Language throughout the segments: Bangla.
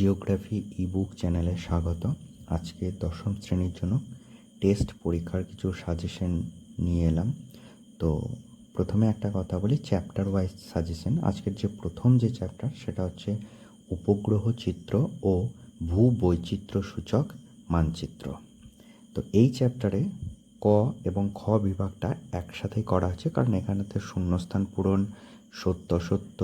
জিওগ্রাফি ইবুক চ্যানেলে স্বাগত। আজকে দশম শ্রেণির জন্য টেস্ট পরীক্ষার কিছু সাজেশন নিয়ে এলাম। তো প্রথমে একটা কথা বলি চ্যাপ্টার ওয়াইজ সাজেশন আজকের যে প্রথম যে চ্যাপ্টার সেটা হচ্ছে উপগ্রহ চিত্র ও ভূ বৈচিত্র্য সূচক মানচিত্র। তো এই চ্যাপ্টারে ক এবং খ বিভাগটা একসাথেই করা হচ্ছে কারণ এখানেতে শূন্যস্থান পূরণ, সত্য সত্য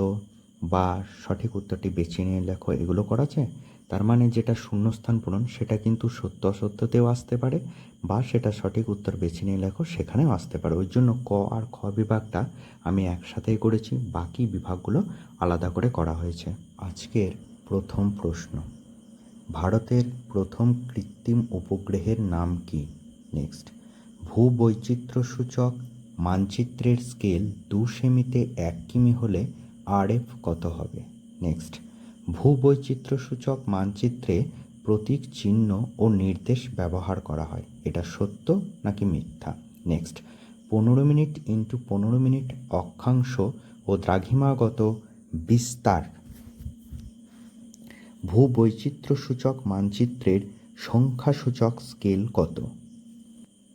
বা সঠিক উত্তরটি বেছে নিয়ে লেখো, এগুলো করা আছে? তার মানে যেটা শূন্যস্থান পূরণ, সেটা কিন্তু সত্য অসত্যতেও আসতে পারে, বা সেটা সঠিক উত্তর বেছে নিয়ে লেখো, সেখানেও আসতে পারে। ওই জন্য ক আর খ বিভাগটা আমি একসাথেই করেছি, বাকি বিভাগগুলো আলাদা করে করা হয়েছে। আজকের প্রথম প্রশ্ন, ভারতের প্রথম কৃত্রিম উপগ্রহের নাম কি? নেক্সট ভূবৈচিত্র্য সূচক মানচিত্রের স্কেল দু সেমিতে এক কিমি হলে আরএফ কত হবে? নেক্সট ভূবৈচিত্র্য সূচক মানচিত্রে প্রতীক চিহ্ন ও নির্দেশ ব্যবহার করা হয়। এটা সত্য নাকি মিথ্যা? নেক্সট পনেরো মিনিট ইন্টু পনেরো মিনিট অক্ষাংশ ও দ্রাঘিমাগত বিস্তার। ভূবৈচিত্র্যসূচক মানচিত্রের সংখ্যাসূচক স্কেল কত?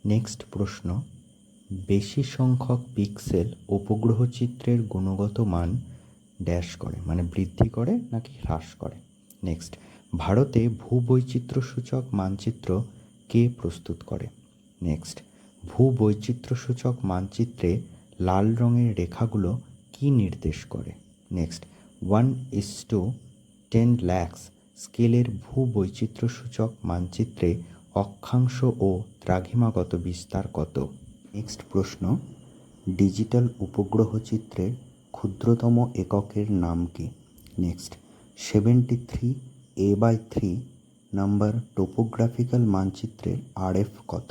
নেক্সট প্রশ্ন. বেশি সংখ্যক পিক্সেল উপগ্রহ চিত্রের গুণগত মান ড্যাশ করে মানে বৃদ্ধি করে নাকি হ্রাস করে। নেক্সট, ভারতে ভূবৈচিত্র্যসূচক মানচিত্র কে প্রস্তুত করে? নেক্সট, ভূবৈচিত্র্যসূচক মানচিত্রে লাল রঙের রেখাগুলো কি নির্দেশ করে? Next, one is to ten lakhs স্কেলের ভূবৈচিত্র্যসূচক মানচিত্রে অক্ষাংশ ও দ্রাঘিমাগত বিস্তার কত? নেক্সট প্রশ্ন, ডিজিটাল উপগ্রহ চিত্রের ক্ষুদ্রতম এককের নাম কি? Next seventy three A by three number topographical মানচিত্রের আরএফ কত?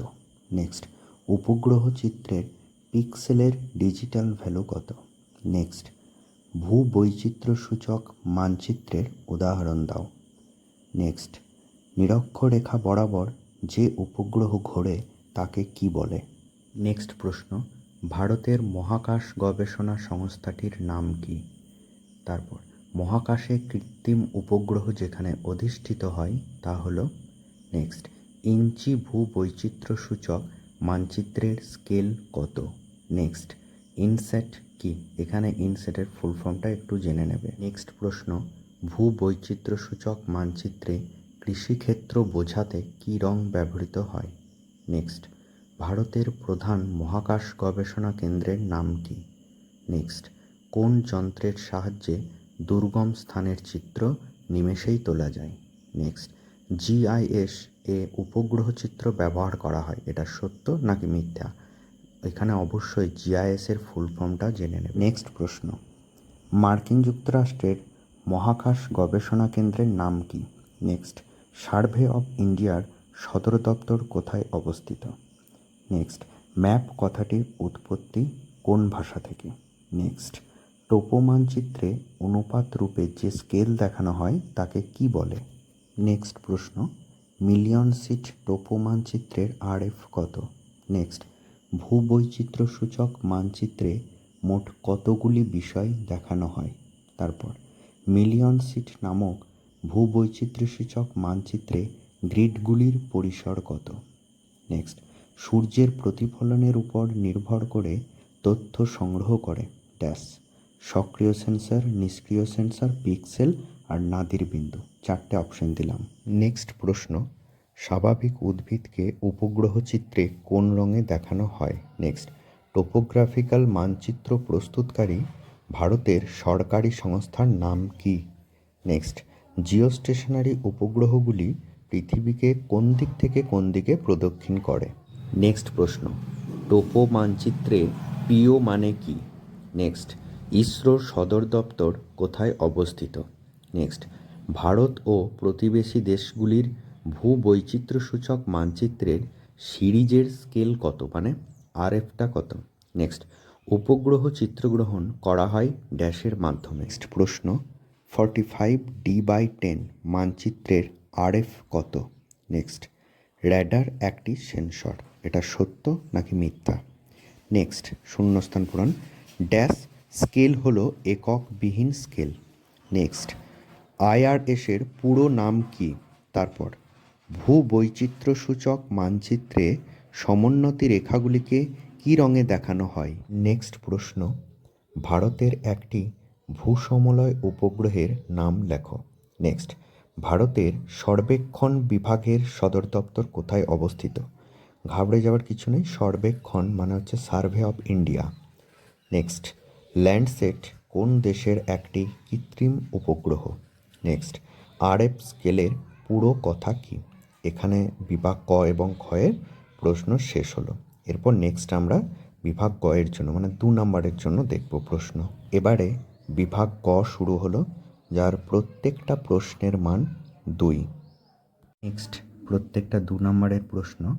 নেক্সট উপগ্রহ চিত্রের পিক্সেলের ডিজিটাল ভ্যালু কত? নেক্সট ভূবৈচিত্র্যসূচক মানচিত্রের উদাহরণ দাও। নেক্সট নিরক্ষরেখা বরাবর যে উপগ্রহ ঘোরে তাকে কি বলে? নেক্সট প্রশ্ন. ভারতের মহাকাশ গবেষণা সংস্থাটির নাম কি? তারপর, মহাকাশে কৃত্রিম উপগ্রহ যেখানে অধিষ্ঠিত হয়, তা হল, নেক্সট, ইঞ্চি ভূবৈচিত্র্য সূচক মানচিত্রের স্কেল কত? নেক্সট, ইনসেট কি? এখানে ইনসেটের ফুল ফর্মটা একটু জেনে নেবে। নেক্সট প্রশ্ন ভূবৈচিত্র্য সূচক মানচিত্রে কৃষিক্ষেত্র বোঝাতে কী রং ব্যবহৃত হয়? নেক্সট ভারতের প্রধান মহাকাশ গবেষণা কেন্দ্রের নাম কি? নেক্সট, কোন যন্ত্রের সাহায্যে দুর্গম স্থানের চিত্র নিমেষেই তোলা যায়? নেক্সট জিআইএস এ উপগ্রহ চিত্র ব্যবহার করা হয়, এটা সত্য নাকি মিথ্যা? এখানে অবশ্যই জিআইএস এর ফুল ফর্মটা জেনে নেবে। নেক্সট প্রশ্ন, মার্কিন যুক্তরাষ্ট্রের মহাকাশ গবেষণা কেন্দ্রের নাম কি? নেক্সট, সার্ভে অফ ইন্ডিয়ার সদর দপ্তর কোথায় অবস্থিত? নেক্সট ম্যাপ কথাটির উৎপত্তি কোন ভাষা থেকে? নেক্সট টোপো মানচিত্রে অনুপাত রূপে যে স্কেল দেখানো হয় তাকে কি বলে? নেক্সট প্রশ্ন মিলিয়ন সিট টোপো মানচিত্রের আরএফ কত? নেক্সট ভূবৈচিত্র্য সূচক মানচিত্রে মোট কতগুলি বিষয় দেখানো হয়? তারপর মিলিয়ন সিট নামক ভূবৈচিত্র্যসূচক মানচিত্রে গ্রিডগুলির পরিসর কত? নেক্সট সূর্যের প্রতিফলনের উপর নির্ভর করে তথ্য সংগ্রহ করে। ড্যাশ, সক্রিয় সেন্সর, নিষ্ক্রিয় সেন্সর, পিক্সেল আর নাদির বিন্দু। চারটে অপশন দিলাম। নেক্সট প্রশ্ন, স্বাভাবিক উদ্ভিদকে উপগ্রহ চিত্রে কোন রঙে দেখানো হয়? নেক্সট, টোপোগ্রাফিক্যাল মানচিত্র প্রস্তুতকারী ভারতের সরকারি সংস্থার নাম কি? নেক্সট, জিওস্টেশনারি উপগ্রহগুলি পৃথিবীকে কোন দিক থেকে কোন দিকে প্রদক্ষিণ করে? নেক্সট প্রশ্ন, টোপো মানচিত্রে পিও মানে কি? নেক্সট ইসরোর সদর দপ্তর কোথায় অবস্থিত? নেক্সট ভারত ও প্রতিবেশী দেশগুলির ভূবৈচিত্র্যসূচক মানচিত্রের সিরিজের স্কেল কত? মানে আরএফটা কত? নেক্সট উপগ্রহ চিত্রগ্রহণ করা হয় ড্যাশের মাধ্যমে। নেক্সট প্রশ্ন forty five D by ten মানচিত্রের আরএফ কত? নেক্সট র্যাডার একটি সেন্সর। এটা সত্য নাকি মিথ্যা? নেক্সট শূন্যস্থান পূরণ। ড্যাশ স্কেল হলো এককবিহীন স্কেল নেক্সট আইআরএসের পুরো নাম কি? তারপর, ভূবৈচিত্র্যসূচক মানচিত্রে সমোন্নতি রেখাগুলিকে কী রঙে দেখানো হয়? নেক্সট প্রশ্ন, ভারতের একটি ভূসমলয় উপগ্রহের নাম লেখো। নেক্সট ভারতের সর্বেক্ষণ বিভাগের সদর দপ্তর কোথায় অবস্থিত? ঘাবড়ে যাওয়ার কিছু নেই। সর্বেক্ষণ মানে হচ্ছে survey of India next Landsat কোন দেশের একটি কৃত্রিম উপগ্রহ? নেক্সট আরএফ স্কেলের পুরো কথা কি? এখানে বিভাগ ক এবং ক্ষয়ের প্রশ্ন শেষ হলো। এরপর নেক্সট আমরা বিভাগ এর জন্য মানে দু নম্বরের জন্য দেখব প্রশ্ন। এবারে বিভাগ ক শুরু হলো, যার প্রত্যেকটা প্রশ্নের মান দুই। নেক্সট প্রত্যেকটা দু নম্বরের প্রশ্ন।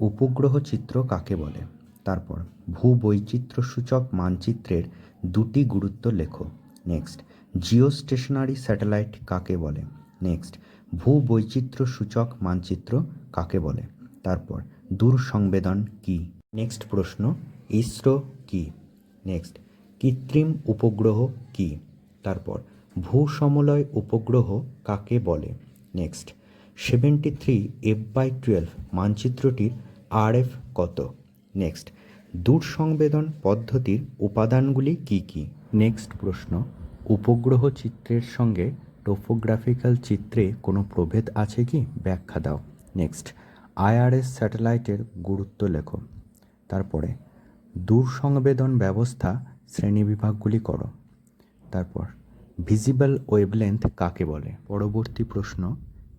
উপগ্রহ চিত্র কাকে বলে? তারপর, ভূবৈচিত্র্যসূচক মানচিত্রের দুটি গুরুত্ব লেখো। নেক্সট জিও স্টেশনারি স্যাটেলাইট কাকে বলে? নেক্সট, ভূবৈচিত্র্যসূচক মানচিত্র কাকে বলে? তারপর দূর সংবেদন কি? নেক্সট প্রশ্ন, ইসরো কি? নেক্সট, কৃত্রিম উপগ্রহ কি? তারপর, ভূসমলয় উপগ্রহ কাকে বলে? Next, seventy three F by twelve মানচিত্রটির RF কত? নেক্সট। দূর সংবেদন পদ্ধতির উপাদানগুলি কি কি? নেক্সট প্রশ্ন। উপগ্রহ চিত্রের সঙ্গে টোপোগ্রাফিক্যাল চিত্রে কোনো প্রভেদ আছে কি? ব্যাখ্যা দাও। নেক্সট। আইআরএস স্যাটেলাইটের গুরুত্ব লেখো। তারপরে দূর সংবেদন ব্যবস্থা শ্রেণীবিভাগগুলি করো। তারপর, ভিজিবল ওয়েবলেন্থ কাকে বলে? পরবর্তী প্রশ্ন,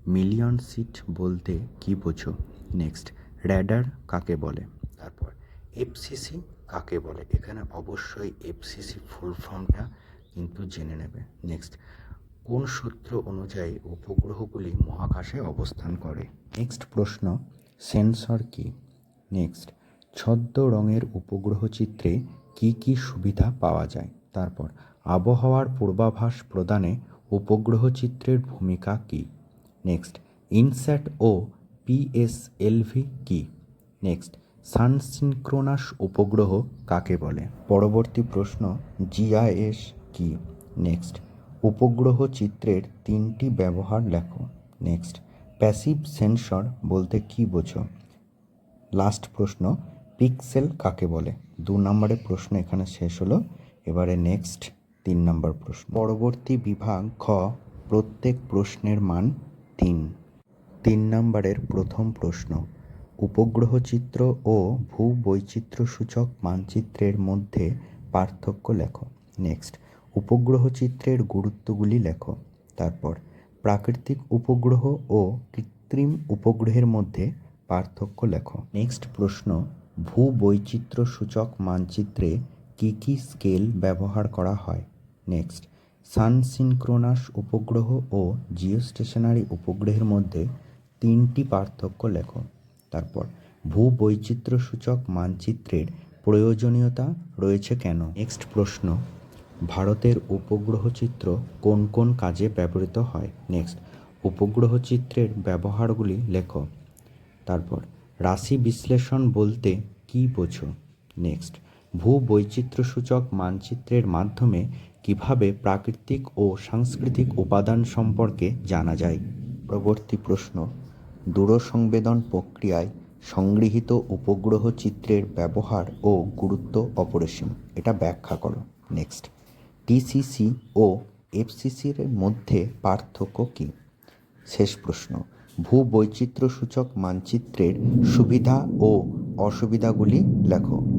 মিলিয়ন সিট বলতে কি বোঝো? নেক্সট। র্যাডার কাকে বলে? তারপর এফসিসি কাকে বলে? এখানে অবশ্যই এফসিসি ফুল ফর্মটা কিন্তু জেনে নেবে। নেক্সট কোন সূত্র অনুযায়ী উপগ্রহগুলি মহাকাশে অবস্থান করে? নেক্সট প্রশ্ন সেন্সর কি? নেক্সট ছদ্ম রঙের উপগ্রহ চিত্রে কি কি সুবিধা পাওয়া যায়? তারপর, আবহাওয়ার পূর্বাভাস প্রদানে উপগ্রহ চিত্রের ভূমিকা কী? নেক্সট ইনস্যাট ও পিএসএলভি কি? নেক্সট, সানসিনক্রোনাস উপগ্রহ কাকে বলে? পরবর্তী প্রশ্ন জিআইএস কি? নেক্সট, উপগ্রহ চিত্রের তিনটি ব্যবহার লেখো। নেক্সট, প্যাসিভ সেন্সর বলতে কি বোঝো? লাস্ট প্রশ্ন, পিক্সেল কাকে বলে? দু নম্বরের প্রশ্ন এখানে শেষ হলো। এবারে নেক্সট, তিন নম্বর প্রশ্ন। পরবর্তী বিভাগ, খ, প্রত্যেক প্রশ্নের মান তিন। তিন নম্বরের প্রথম প্রশ্ন উপগ্রহ চিত্র ও ভূবৈচিত্র্যসূচক মানচিত্রের মধ্যে পার্থক্য লেখো। নেক্সট উপগ্রহ চিত্রের গুরুত্বগুলি লেখো। তারপর, প্রাকৃতিক উপগ্রহ ও কৃত্রিম উপগ্রহের মধ্যে পার্থক্য লেখো। নেক্সট প্রশ্ন, ভূবৈচিত্র্যসূচক মানচিত্রে কী কী স্কেল ব্যবহার করা হয়? নেক্সট সানসিনক্রোনাস উপগ্রহ ও জিওস্টেশনারি উপগ্রহের মধ্যে তিনটি পার্থক্য লেখো। তারপর, ভূবৈচিত্র্যসূচক মানচিত্রের প্রয়োজনীয়তা রয়েছে কেন? নেক্সট প্রশ্ন, ভারতের উপগ্রহ চিত্র কোন কোন কাজে ব্যবহৃত হয়? নেক্সট উপগ্রহ চিত্রের ব্যবহারগুলি লেখো। তারপর, রাশি বিশ্লেষণ বলতে কী বোঝো? নেক্সট ভূবৈচিত্র্যসূচক মানচিত্রের মাধ্যমে কীভাবে প্রাকৃতিক ও সাংস্কৃতিক উপাদান সম্পর্কে জানা যায়? পরবর্তী প্রশ্ন দূরসংবেদন প্রক্রিয়ায় সংগৃহীত উপগ্রহ চিত্রের ব্যবহার ও গুরুত্ব অপরিসীম। এটা ব্যাখ্যা করো। নেক্সট টিসিসি ও এফসিসির মধ্যে পার্থক্য কী? শেষ প্রশ্ন। ভূবৈচিত্র্যসূচক মানচিত্রের সুবিধা ও অসুবিধাগুলি লেখো।